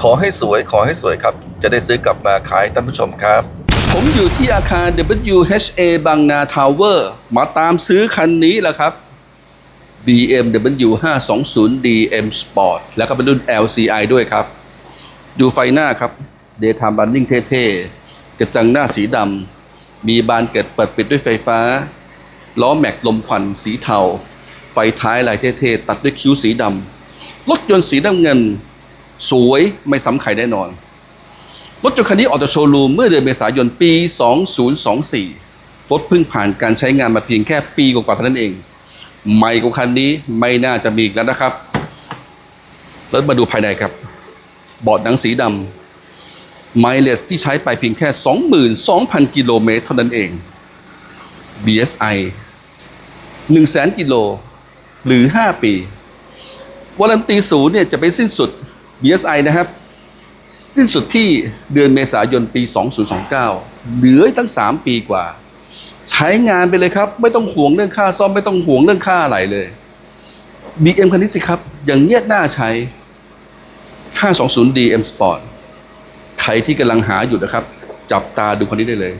ขอให้สวยขอให้สวยครับ จะได้ซื้อกลับมาขายท่านผู้ชมครับ ผมอยู่ที่อาคาร WHA บางนาทาวเวอร์ มาตามซื้อคันนี้แหละครับ BMW 520 DM Sport แล้วก็เป็นรุ่น LCI ด้วยครับ ดูไฟหน้าครับ Daytime Running เท่ๆ กระจังหน้าสีดำ มีบานเกล็ดเปิดปิดด้วยไฟฟ้า ล้อแม็กลมควันสีเทา ไฟท้ายลายเท่ๆ ตัดด้วยคิ้วสีดำ รถยนต์สีน้ำเงิน สวยไม่ซ้ำใครแน่นอน รถยนต์คันนี้ออกจากโชว์รูมเมื่อเดือนเมษายนปี 2024 รถเพิ่งผ่านการใช้งานมาเพียงแค่ปีกว่าๆเท่านั้นเอง ใหม่กว่าคันนี้ไม่น่าจะมีอีกแล้วนะครับ แล้วมาดูภายในครับเบาะหนังสีดำไมเลสที่ใช้ไปเพียงแค่ 22,000 กิโลเมตรเท่านั้นเอง BSI 100,000 กิโลหรือ 5 ปีวารันตีศูนย์เนี่ยจะไปสิ้นสุด BSI นะครับ สิ้นสุดที่เดือนเมษายนปี 2029 เหลือตั้ง 3 ปีกว่า ใช้งานไปเลยครับ ไม่ต้องห่วงเรื่องค่าซ่อมไม่ต้องห่วงเรื่องค่าอะไรเลย BM คันนี้สิครับ อย่างเงียดหน้าใช้ 520D M Sport ใครที่กำลังหาอยู่นะครับ จับตาดูคันนี้ได้เลย